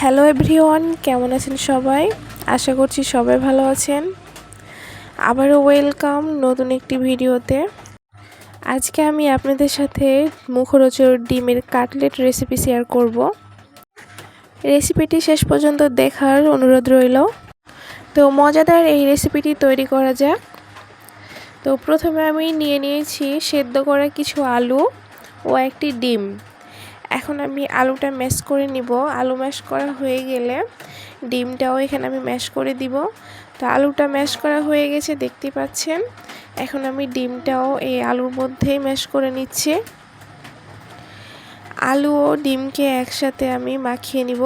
Hello everyone, কেমন আছেন সবাই? আশা করছি সবাই ভালো আছেন। আবারও ওয়েলকাম নতুন একটি ভিডিওতে। আজকে আমি আপনাদের সাথে মুখরোচর ডিমের কাটলেট রেসিপি শেয়ার করব। রেসিপিটি শেষ পর্যন্ত দেখার অনুরোধ রইল। তো মজাদার এই রেসিপিটি তৈরি করা যাক। তো প্রথমে আমি নিয়ে নিয়েছি সেদ্ধ করা কিছু আলু ও একটি ডিম। এখন আমি আলুটা ম্যাশ করে নিব। আলু ম্যাশ করা হয়ে গেলে ডিমটাও এখানে আমি ম্যাশ করে দিব। তো আলুটা ম্যাশ করা হয়ে গেছে, দেখতে পাচ্ছেন? এখন আমি ডিমটাও এই আলুর মধ্যেই ম্যাশ করে নিচ্ছি। আলু ও ডিমকে একসাথে আমি মাখিয়ে নিব।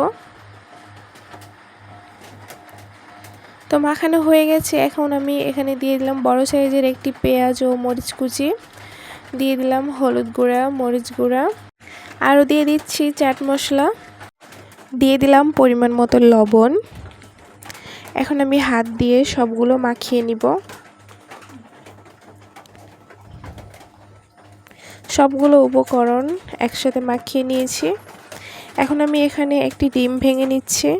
তো মাখানো হয়ে গেছে। এখন আমি এখানে দিয়ে দিলাম বড় সাইজের একটি পেঁয়াজ ও মরিচ কুচি। দিয়ে দিলাম হলুদ গুঁড়া, মরিচ গুঁড়া। আরও দিয়ে দিচ্ছি চাট মশলা। দিয়ে দিলাম পরিমাণ মতো লবণ। এখন আমি হাত দিয়ে সবগুলো মাখিয়ে নিব। সবগুলো উপকরণ একসাথে মাখিয়ে নিয়েছি। এখন আমি এখানে একটি ডিম ভেঙে নিচ্ছি।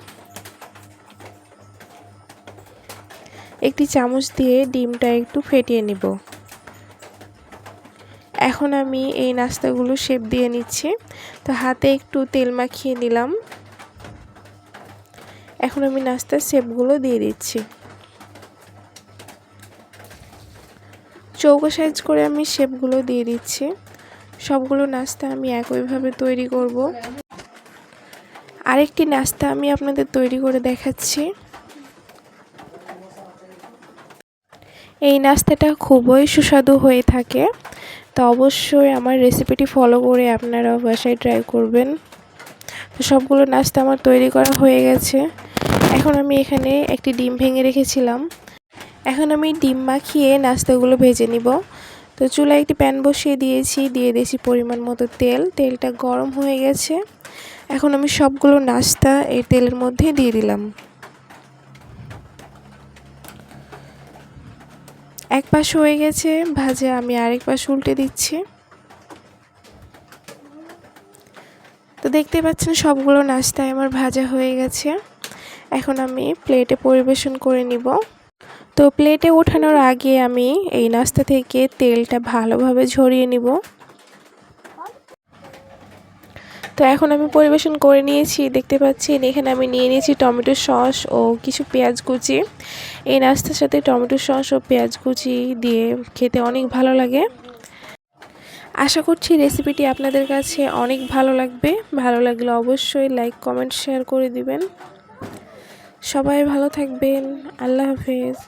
একটি চামচ দিয়ে ডিমটা একটু ফেটিয়ে নিব। এখন আমি এই নাস্তাগুলো শেপ দিয়ে নিচ্ছি। তো হাতে একটু তেল মাখিয়ে নিলাম। এখন আমি নাস্তার শেপগুলো দিয়ে দিচ্ছি। চৌকো সাইজ করে আমি শেপগুলো দিয়ে দিচ্ছি। সবগুলো নাস্তা আমি একইভাবে তৈরি করব। আরেকটি নাস্তা আমি আপনাদের তৈরি করে দেখাচ্ছি। এই নাস্তাটা খুবই সুস্বাদু হয়ে থাকে। তো অবশ্যই আমার রেসিপিটি ফলো করে আপনারা বাসায় ট্রাই করবেন। তো সবগুলো নাস্তা আমার তৈরি করা হয়ে গেছে। এখন আমি এখানে একটি ডিম ভেঙে রেখেছিলাম। এখন আমি ডিম মাখিয়ে নাস্তাগুলো ভেজে নিব। তো চুলায় একটি প্যান বসিয়ে দিয়েছি, দিয়ে দিয়েছি পরিমাণ মতো তেল। তেলটা গরম হয়ে গেছে। এখন আমি সবগুলো নাস্তা এই তেলের মধ্যে দিয়ে দিলাম। এক পাশ হয়ে গেছে, ভাজে আমি আরেক পাশ উল্টে দিচ্ছি। তো দেখতে পাচ্ছেন সবগুলো নাস্তায় আমার ভাজা হয়ে গেছে। এখন আমি প্লেটে পরিবেশন করে নিব। তো প্লেটে ওঠানোর আগে আমি এই নাস্তা থেকে তেলটা ভালোভাবে ঝরিয়ে নিব। তো এখন আমি পরিবেশন করে নিয়েছি, দেখতে পাচ্ছি এখানে আমি নিয়ে নিয়েছি টমেটো সস ও কিছু পেঁয়াজ কুচি। এই নাস্তার সাথে টমেটো সস ও পেঁয়াজ কুচি দিয়ে খেতে অনেক ভালো লাগে। আশা করছি রেসিপিটি আপনাদের কাছে অনেক ভালো লাগবে। ভালো লাগলে অবশ্যই লাইক, কমেন্ট, শেয়ার করে দিবেন। সবাই ভালো থাকবেন। আল্লাহ হাফেজ।